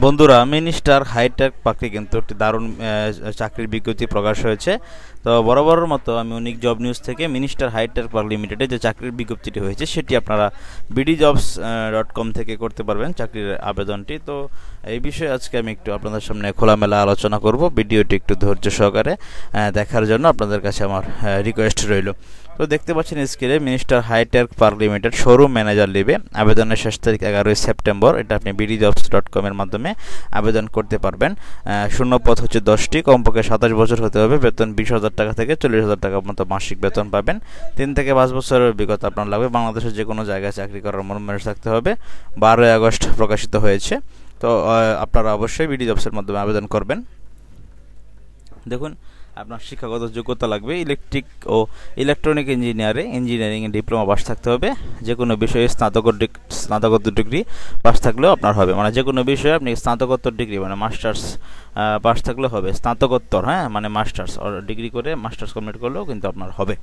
বন্ধুরা minister hi tech পাখি কিন্তু একটি দারুণ চাকরির বিজ্ঞপ্তি প্রকাশ হয়েছে। তো বরাবরের মতো আমি উনিক জব নিউজ থেকে মিনিস্টার হাইটেক পার্ক লিমিটেডে যে চাকরির বিজ্ঞপ্তিটি হয়েছে, সেটি আপনারা বিডি জবস ডট কম থেকে করতে পারবেন চাকরির আবেদনটি। তো এই বিষয়ে আজকে আমি একটু আপনাদের সামনে খোলামেলা আলোচনা করব। ভিডিওটি একটু ধৈর্য সহকারে দেখার জন্য আপনাদের কাছে আমার রিকোয়েস্ট রইল। তো দেখতে পাচ্ছেন স্ক্রিনে Minister Hitech Park limited showroom manager লিবে আবেদনের শেষ তারিখ এগারোই সেপ্টেম্বর। এটা আপনি বিডি জবস ডট কমের মাধ্যমে আবেদন করতে পারবেন। শূন্য পথ হচ্ছে দশটি। কমপক্ষে সাতাশ বছর হতে হবে। বেতন বিশ হাজার টাকা থেকে চল্লিশ হাজার টাকা মতো মাসিক বেতন পাবেন। তিন থেকে পাঁচ বছরের অভিজ্ঞতা আপনার লাগবে। বাংলাদেশের যে কোনো জায়গায় চাকরি করার মন মেরে থাকতে হবে। বারোই আগস্ট প্রকাশিত হয়েছে। তো আপনারা অবশ্যই বিডি জবসের মাধ্যমে আবেদন করবেন। দেখুন আপনার শিক্ষাগত যোগ্যতা লাগবে। ইলেকট্রিক ও ইলেকট্রনিক ইঞ্জিনিয়ারে ইঞ্জিনিয়ারিং ডিপ্লোমা পাস থাকতে হবে। যে কোনো বিষয়ে স্নাতকোত্তর ডিগ- স্নাতকোত্তর ডিগ্রি পাস থাকলেও আপনার হবে। মানে যে কোনো বিষয়ে আপনি স্নাতকোত্তর ডিগ্রি মানে মাস্টার্স পাস থাকলে হবে। স্নাতকোত্তর হ্যাঁ? মানে মাস্টার্স ডিগ্রি করে মাস্টার্স কমপ্লিট করলেও কিন্তু আপনার হবে।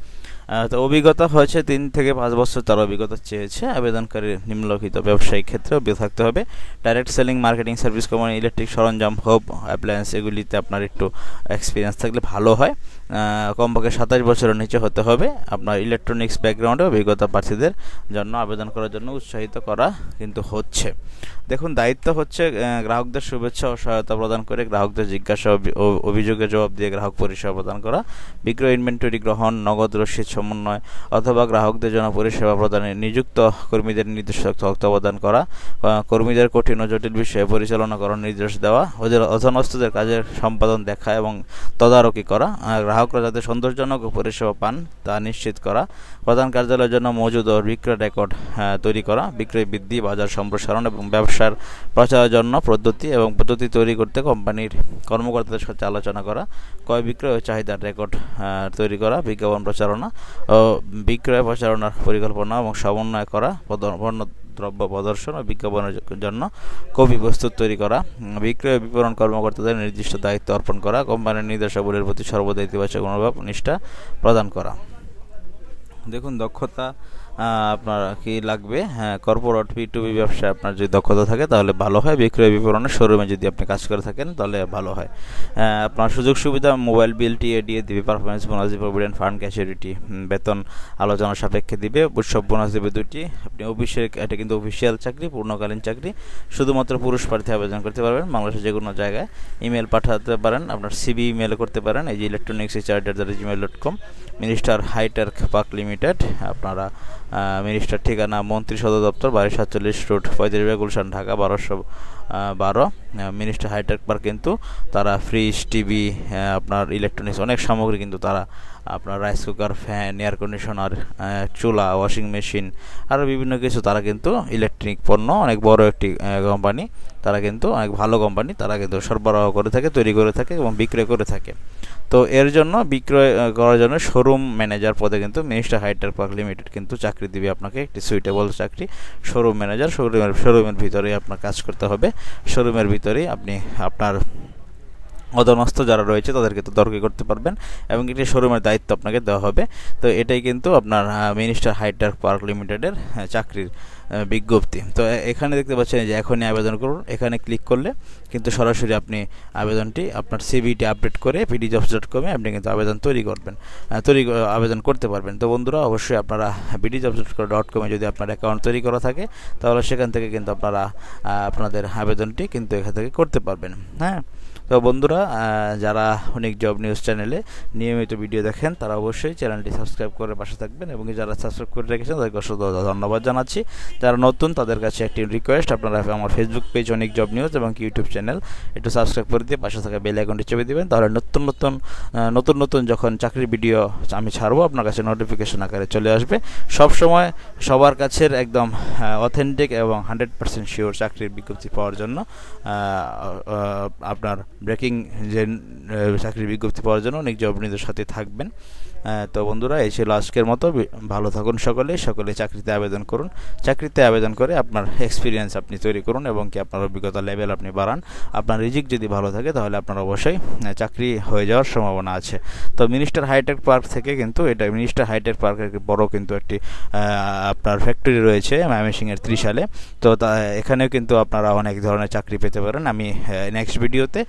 তো অভিজ্ঞতা হয়েছে তিন থেকে পাঁচ বছর তার অভিজ্ঞতা চেয়েছে। আবেদনকারী নিম্নলিখিত ব্যবসায়িক ক্ষেত্রে থাকতে হবে। Direct selling marketing service company electric সরঞ্জাম হোপ অ্যাপ্লায়েন্স এগুলিতে আপনার একটু এক্সপিরিয়েন্স থাকলে ভালো হয়। আহ, কমপক্ষে সাতাশ বছরের নিচে হতে হবে। আপনার ইলেকট্রনিক্স ব্যাকগ্রাউন্ডে অভিজ্ঞতা প্রার্থীদের জন্য আবেদন করার জন্য উৎসাহিত করা কিন্তু হচ্ছে। দেখুন, দায়িত্ব হচ্ছে গ্রাহকদের শুভেচ্ছা ও সহায়তা প্রদান করে গ্রাহকদের জিজ্ঞাসা অভিযোগের জবাব দিয়ে গ্রাহক পরিষেবা প্রদান করা, বিক্রয় ইনভেন্টরি গ্রহণ, নগদ রসিদ সমন্বয় অথবা গ্রাহকদের জন্য পরিষেবা প্রদানে নিযুক্ত কর্মীদের নির্দেশ তত্ত্বাবধান করা কর্মীদের কঠিন ও জটিল বিষয়ে পরিচালনা করার নির্দেশ দেওয়া, ওদের অধনস্থদের কাজের সম্পাদন দেখা এবং তদারকি করা গ্রাহকরা যাতে সন্তোষজনক পরিষেবা পান, তা নিশ্চিত করা। প্রধান কার্যালয়ের জন্য মজুদ ও বিক্রয় রেকর্ড তৈরি করা। বিক্রয় বৃদ্ধি, বাজার সম্প্রসারণ এবং ব্যবসার প্রচারের জন্য পদ্ধতি এবং পদ্ধতি তৈরি করতে কোম্পানির কর্মকর্তাদের সাথে আলোচনা করা। ক্রয় বিক্রয় ও চাহিদার রেকর্ড তৈরি করা, বিজ্ঞাপন প্রচারণা ও বিক্রয় প্রচারণার পরিকল্পনা এবং সমন্বয় করা পণ্য দ্রব্য প্রদর্শন ও বিজ্ঞাপনের জন্য কপি প্রস্তুত তৈরি করা। বিক্রয় বিপণন কর্মকর্তাদের নির্দিষ্ট দায়িত্ব অর্পণ করা, কোম্পানির নির্দেশাবলীর প্রতি সর্বদা ইতিবাচক মনোভাব, নিষ্ঠা প্রদান করা। দেখুন, দক্ষতা আপনার কি লাগবে? হ্যাঁ কর্পোরেট পি টু বি ব্যবসায় আপনার যদি দক্ষতা থাকে, তাহলে ভালো হয়। বিক্রয় বিপণনের শোরুমে যদি আপনি কাজ করে থাকেন, তাহলে ভালো হয়। আপনার সুযোগ সুবিধা মোবাইল বিল টিএ দিয়ে দিবে পারফরমেন্স বোনাস দিবে প্রভিডেন্ট ফান্ড ক্যাচুরিটি বেতন আলোচনা সাপেক্ষে দিবে, উৎসব বোনাস দেবে দুটি আপনি অফিসের এটা কিন্তু অফিসিয়াল চাকরি, পূর্ণকালীন চাকরি। শুধুমাত্র পুরুষ প্রার্থী আবেদন করতে পারবেন, বাংলাদেশের যে কোনো জায়গায়। ইমেল পাঠাতে পারেন, আপনার সিবি ইমেল করতে পারেন, এই যে electronics the Gmail dot com Minister হাইটার্ক park limited আপনারা মিনিস্টার ঠিকানা মন্ত্রী সদর দপ্তর বাড়ি সাতচল্লিশ রুট পঁয়ত্রিশ গুলশান ঢাকা বারোশো বারো মিনিস্টার হাইটেক পার্ক কিন্তু তারা ফ্রিজ টিভি আপনার ইলেকট্রনিক্স অনেক সামগ্রী কিন্তু তারা আপনার rice cooker fan air conditioner চুলা ওয়াশিং মেশিন আরও বিভিন্ন কিছু তারা কিন্তু ইলেকট্রিক পণ্য, অনেক বড় একটি কোম্পানি তারা কিন্তু অনেক ভালো কোম্পানি তারা কিন্তু সরবরাহ করে থাকে, তৈরি করে থাকে এবং বিক্রয় করে থাকে। তো এর জন্য বিক্রয় করার জন্য শোরুম ম্যানেজার পদে কিন্তু মিনিস্টার হাইটার পার্ক লিমিটেড কিন্তু চাকরি দিবে আপনাকে, একটি সুইটেবল চাকরি শোরুম ম্যানেজার শোরুমের শোরুমের ভিতরেই আপনার কাজ করতে হবে। শোরুমের ভিতরেই আপনি আপনার অধনস্থ যারা রয়েছে তাদেরকে তদারকি করতে পারবেন এবং একটি শোরুমের দায়িত্ব আপনাকে দেওয়া হবে। তো এটাই কিন্তু আপনার মিনিস্টার হাইটার পার্ক লিমিটেডের চাকরির বিজ্ঞপ্তি। তো এখানে দেখতে পাচ্ছেন যে এখনই আবেদন করুন। এখানে ক্লিক করলে কিন্তু সরাসরি আপনি আবেদনটি, আপনার সিভিটি আপডেট করে পিডি জবস ডট কমে আপনি কিন্তু আবেদন তৈরি করবেন তৈরি আবেদন করতে পারবেন। তো বন্ধুরা, অবশ্যই আপনারা বিডি জবস ডট কমে যদি আপনার অ্যাকাউন্ট তৈরি করা থাকে, তাহলে সেখান থেকে কিন্তু আপনারা আপনাদের আবেদনটি কিন্তু এখান থেকে করতে পারবেন। হ্যাঁ? তো বন্ধুরা যারা অনেক জব নিউজ চ্যানেলে নিয়মিত ভিডিও দেখেন, তারা অবশ্যই চ্যানেলটি সাবস্ক্রাইব করে পাশে থাকবেন এবং যারা সাবস্ক্রাইব করে রেখেছেন, তাদেরকে অসংখ্য ধন্যবাদ জানাচ্ছি। যারা নতুন, তাদের কাছে একটি রিকোয়েস্ট আপনারা আমার ফেসবুক পেজ অনেক জব নিউজ এবং ইউটিউব চ্যানেল একটু সাবস্ক্রাইব করে দিয়ে পাশে থাকা বেল আইকনটি চেপে দিবেন। তাহলে নতুন নতুন নতুন নতুন যখন চাকরির ভিডিও আমি ছাড়বো, আপনার কাছে নোটিফিকেশন আকারে চলে আসবে। সব সময় সবার কাছের একদম অথেন্টিক এবং হান্ড্রেড পার্সেন্ট শিওর চাকরির বিজ্ঞপ্তি পাওয়ার জন্য আপনার ব্রেকিং যে চাকরির বিজ্ঞপ্তি পাওয়ার জন্য অনেক জব নিউজের সাথে থাকবেন। তো বন্ধুরা, এই ছিল আজকের মতো। ভালো থাকুন সকলে সকলে চাকরিতে আবেদন করুন। চাকরিতে আবেদন করে আপনার এক্সপিরিয়েন্স আপনি তৈরি করুন এবং কি আপনার অভিজ্ঞতা লেভেল আপনি বাড়ান। আপনার রিজিক যদি ভালো থাকে, তাহলে আপনার অবশ্যই চাকরি হয়ে যাওয়ার সম্ভাবনা আছে। তো মিনিস্টার হাইটেক পার্ক থেকে কিন্তু, এটা মিনিস্টার হাইটেক পার্কের বড় কিন্তু একটি আপনার ফ্যাক্টরি রয়েছে, ময়মনসিংহের ত্রিশালে। তো তা, এখানেও কিন্তু আপনারা অনেক ধরনের চাকরি পেতে পারেন। আমি নেক্সট ভিডিওতে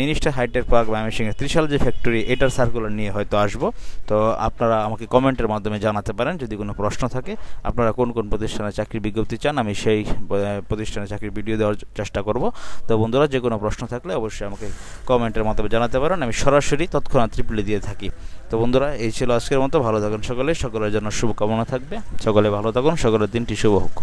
মিনিস্টার হাইটেক পার্ক ময়মনসিংহের ত্রিশাল যে ফ্যাক্টরি এটার সার্কুলার নিয়ে হয়তো আসব। তো আপনারা আমাকে কমেন্টের মাধ্যমে জানাতে পারেন যদি কোনো প্রশ্ন থাকে। আপনারা কোন কোন প্রতিষ্ঠানে চাকরির বিজ্ঞপ্তি চান, আমি সেই প্রতিষ্ঠানে চাকরির ভিডিও দেওয়ার চেষ্টা করব। তো বন্ধুরা, যে কোনো প্রশ্ন থাকলে অবশ্যই আমাকে কমেন্টের মাধ্যমে জানাতে পারেন। আমি সরাসরি তৎক্ষণাৎ রিপ্লাই দিয়ে থাকি। তো বন্ধুরা, এই ছিল আজকের মতো। ভালো থাকুন সকলে। সকলের জন্য শুভকামনা থাকবে। সকলে ভালো থাকুন। সকলের দিনটি শুভ হোক।